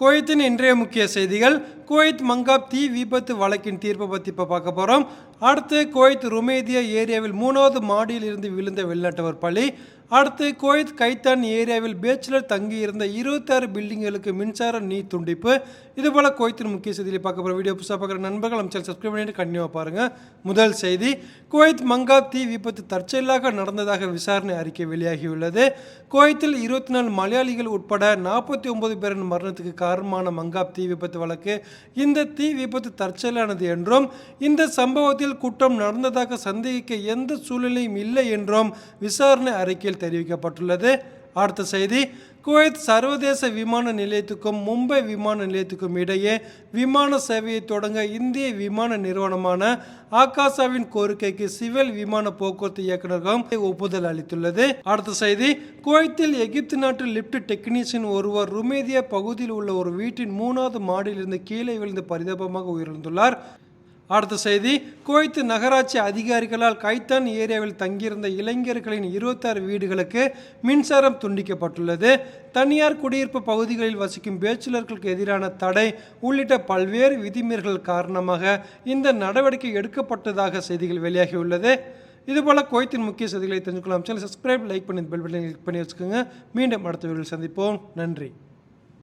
குவைத்தின் இன்றைய முக்கிய செய்திகள் குவைத் மங்காப் தீ விபத்து வழக்கின் தீர்ப்பை பற்றி இப்போ பார்க்க போகிறோம் அடுத்து குவைத் ருமேதியா ஏரியாவில் மூணாவது மாடியில் இருந்து விழுந்த வெளிநாட்டவர் பள்ளி அடுத்து குவைத் கைத்தான் ஏரியாவில் பேச்சுலர் தங்கியிருந்த இருபத்தாறு பில்டிங்களுக்கு மின்சார நீர் துண்டிப்பு. இதுபோல் குவைத்தின் முக்கிய செய்தியில் பார்க்க போகிற வீடியோ புதுசாக பார்க்குற நண்பர்கள் நம்ம சேனல் சப்ஸ்கிரைப் பண்ணிட்டு கண்டிப்பாக பாருங்கள் முதல் செய்தி குவைத் மங்காப் தீ விபத்து தற்செயலாக நடந்ததாக விசாரணை அறிக்கை வெளியாகியுள்ளது. குவைத்தில் இருபத்தி நாலு மலையாளிகள் உட்பட நாற்பத்தி ஒன்பது பேரின் மரணத்துக்கு காரணமான மங்காப் தீ விபத்து வழக்கு இந்த தீ விபத்து தற்செயலானது என்றும் இந்த சம்பவத்தில் குற்றம் நடந்ததாக சந்தேகிக்க எந்த சூழ்நிலையும் இல்லை என்றும் விசாரணை அறிக்கையில் தெரிவிக்கப்பட்டுள்ளது. அடுத்த செய்தி குவைத் சர்வதேச விமான நிலையத்துக்கும் மும்பை விமான நிலையத்துக்கும் இடையே விமான சேவையை தொடங்க இந்திய விமான நிறுவனமான ஆகாசாவின் கோரிக்கைக்கு சிவில் விமான போக்குவரத்து இயக்குநரகம் ஒப்புதல் அளித்துள்ளது. அடுத்த செய்தி குவைத்தில் எகிப்து நாட்டு லிப்ட் டெக்னீஷியன் ஒருவர் ருமேதியா பகுதியில் உள்ள ஒரு வீட்டின் மூணாவது மாடியிலிருந்து கீழே விழுந்து பரிதாபமாக உயிரிழந்துள்ளார். அடுத்த செய்தி குவைத்து நகராட்சி அதிகாரிகளால் கைத்தான் ஏரியாவில் தங்கியிருந்த இளைஞர்களின் இருபத்தாறு வீடுகளுக்கு மின்சாரம் துண்டிக்கப்பட்டுள்ளது. தனியார் குடியிருப்பு பகுதிகளில் வசிக்கும் பேச்சுலர்களுக்கு எதிரான தடை உள்ளிட்ட பல்வேறு விதிமீறல்கள் காரணமாக இந்த நடவடிக்கை எடுக்கப்பட்டதாக செய்திகள் வெளியாகியுள்ளது. இதுபோல் குவைத்தின் முக்கிய செய்திகளை தெரிஞ்சுக்கலாம் சேனல் சப்ஸ்கிரைப் லைக் பண்ணி பெல் பட்டனை கிளிக் பண்ணி வச்சுக்கோங்க. மீண்டும் அடுத்த வீடியோவில் சந்திப்போம். நன்றி.